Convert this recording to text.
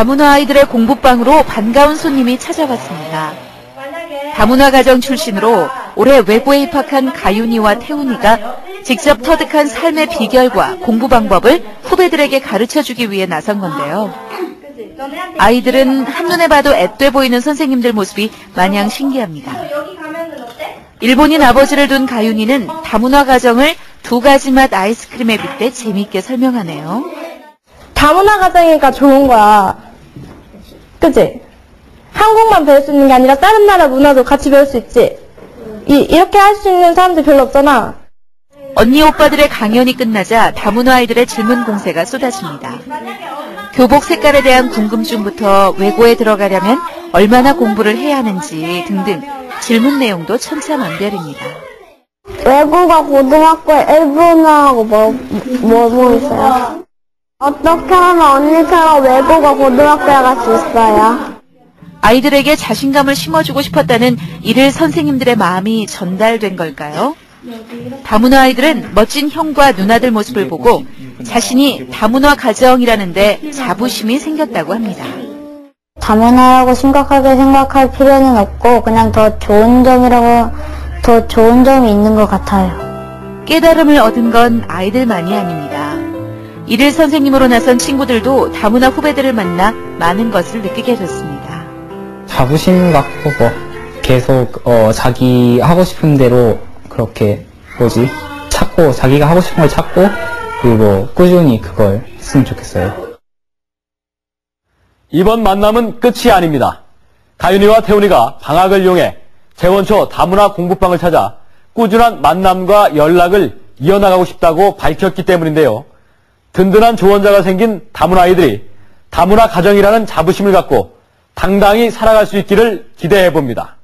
다문화 아이들의 공부방으로 반가운 손님이 찾아왔습니다. 다문화 가정 출신으로 올해 외고에 입학한 가윤이와 태훈이가 직접 터득한 삶의 비결과 공부 방법을 후배들에게 가르쳐 주기 위해 나선 건데요. 아이들은 한눈에 봐도 앳돼 보이는 선생님들 모습이 마냥 신기합니다. 일본인 아버지를 둔 가윤이는 다문화 가정을 두 가지 맛 아이스크림에 빗대 재미있게 설명하네요. 다문화 가정이니까 좋은 거야. 그치? 한국만 배울 수 있는 게 아니라 다른 나라 문화도 같이 배울 수 있지. 이, 이렇게 할 수 있는 사람들 별로 없잖아. 언니 오빠들의 강연이 끝나자 다문화 아이들의 질문 공세가 쏟아집니다. 교복 색깔에 대한 궁금증부터 외고에 들어가려면 얼마나 공부를 해야 하는지 등등 질문 내용도 천차만별입니다. 외국어 고등학교에 일본어하고 뭐, 뭐, 뭐 있어요? 어떻게 하면 언니처럼 외국어 고등학교에 갈 수 있어요? 아이들에게 자신감을 심어주고 싶었다는 이를 선생님들의 마음이 전달된 걸까요? 다문화 아이들은 멋진 형과 누나들 모습을 보고 자신이 다문화 가정이라는데 자부심이 생겼다고 합니다. 다문화라고 심각하게 생각할 필요는 없고 그냥 더 좋은 점이라고 더 좋은 점이 있는 것 같아요. 깨달음을 얻은 건 아이들만이 아닙니다. 이를 선생님으로 나선 친구들도 다문화 후배들을 만나 많은 것을 느끼게 됐습니다. 자부심 갖고 뭐 계속 어, 자기 하고 싶은 대로 그렇게 뭐지 찾고 자기가 하고 싶은 걸 찾고 그리고 꾸준히 그걸 했으면 좋겠어요. 이번 만남은 끝이 아닙니다. 가윤이와 태훈이가 방학을 이용해 재원초 다문화 공부방을 찾아 꾸준한 만남과 연락을 이어나가고 싶다고 밝혔기 때문인데요. 든든한 조언자가 생긴 다문화 아이들이 다문화 가정이라는 자부심을 갖고 당당히 살아갈 수 있기를 기대해 봅니다.